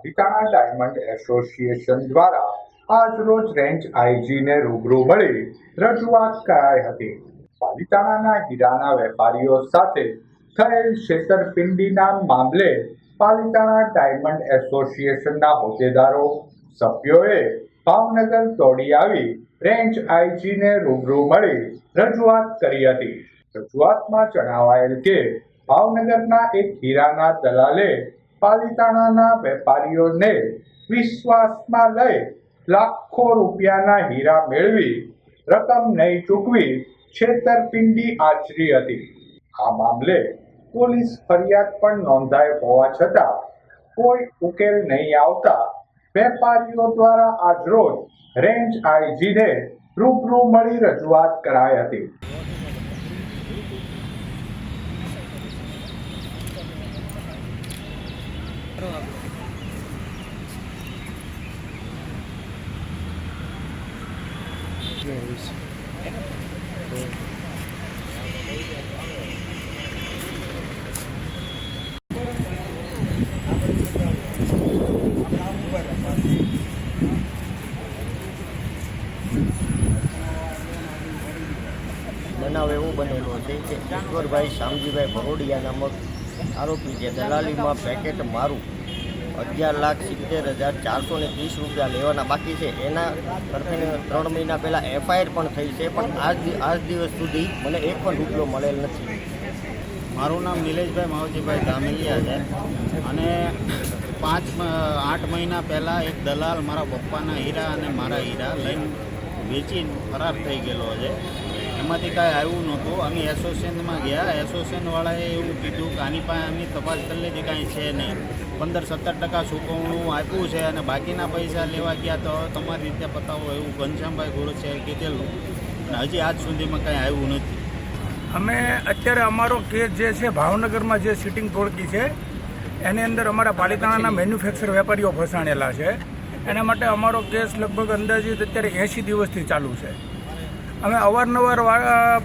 Palitana diamond association દ્વારા આજરોજ range આઈજીને રૂબરૂ મળી રજૂઆત કરાઈ હતી. પાલિતાણાના હીરાના વેપારીઓ સાથે થયેલ છેતરપિંડીના મામલે પાલિતાણા ડાયમંડ એસોસિએશનના હોદ્દેદારો સભ્યોએ ભાવનગર દોડી આવી રેન્જ આઈજીને રૂબરૂ મળી રજૂઆત કરી હતી. રજૂઆતમાં જણાવાયેલ કે ભાવનગરના એક હીરાના દલાલે પાલિતાણાના વેપારીઓને વિશ્વાસમાં લઈ લાખો રૂપિયાના હીરા મેળવી રકમ નહીં ચૂકવી છેતરપિંડી આચરી હતી. આ મામલે પોલીસ ફરિયાદ પણ નોંધાઈ હોવા છતાં કોઈ ઉકેલ નહીં આવતા વેપારીઓ દ્વારા આજરોજ રેન્જ આઈજીને રૂબરૂ મળી રજૂઆત કરાઈ હતી. બનાવ એવું બનેલો છે કે ઈશ્વરભાઈ શામજીભાઈ ભરોડિયા નામક આરોપી જે દલાલીમાં પેકેટ મારું અગિયાર લાખ સિત્તેર હજાર ચારસો ને ત્રીસ રૂપિયા લેવાના બાકી છે. એના તરફીને ત્રણ મહિના પહેલાં એફઆઈઆર પણ થઈ છે, પણ આજ આજ દિવસ સુધી મને એક પણ રૂપિયો મળેલ નથી. મારું નામ નિલેશભાઈ માવજીભાઈ ધામેલિયા છે અને પાંચ આઠ મહિના પહેલાં એક દલાલ મારા પપ્પાના હીરા અને મારા હીરા લઈને વેચી ફરાર થઈ ગયેલો છે. એમાંથી કાંઈ આવ્યું નહોતું. અમે એસોસિએશનમાં ગયા. એસોસિએશનવાળાએ એવું કીધું કે આની પાસે અમે તપાસ કરી લીધી કાંઈ છે નહીં. પંદર સત્તર ટકા ચૂકવણું આપ્યું છે અને બાકીના પૈસા લેવા ગયા તો તમારી રીતે પતાવો એવું ઘનશ્યામભાઈ ગોરસિયાએ કીધેલું. અને હજી આજ સુધીમાં કાંઈ આવ્યું નથી. અમે અત્યારે અમારો કેસ જે છે, ભાવનગરમાં જે સિટિંગ ટોળકી છે, એની અંદર અમારા પાલિતાણાના મેન્યુફેક્ચર વેપારીઓ ફસાણેલા છે. એના માટે અમારો કેસ લગભગ અંદાજિત અત્યારે એંશી દિવસથી ચાલુ છે. અમે અવારનવાર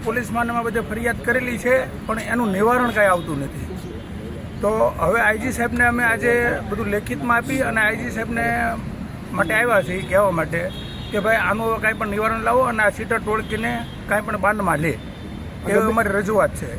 પોલીસ માનમાં બધે ફરિયાદ કરેલી છે પણ એનું નિવારણ કાંઈ આવતું નથી. તો હવે આઈજી સાહેબને અમે આજે બધું લેખિતમાં આપી અને આઈજી સાહેબને માટે આવ્યા છે એ કહેવા માટે કે ભાઈ આનું કાંઈ પણ નિવારણ લાવો અને આ સીટર ટોળકીને કાંઈ પણ બાંધમાં લે. એ અમારી રજૂઆત છે.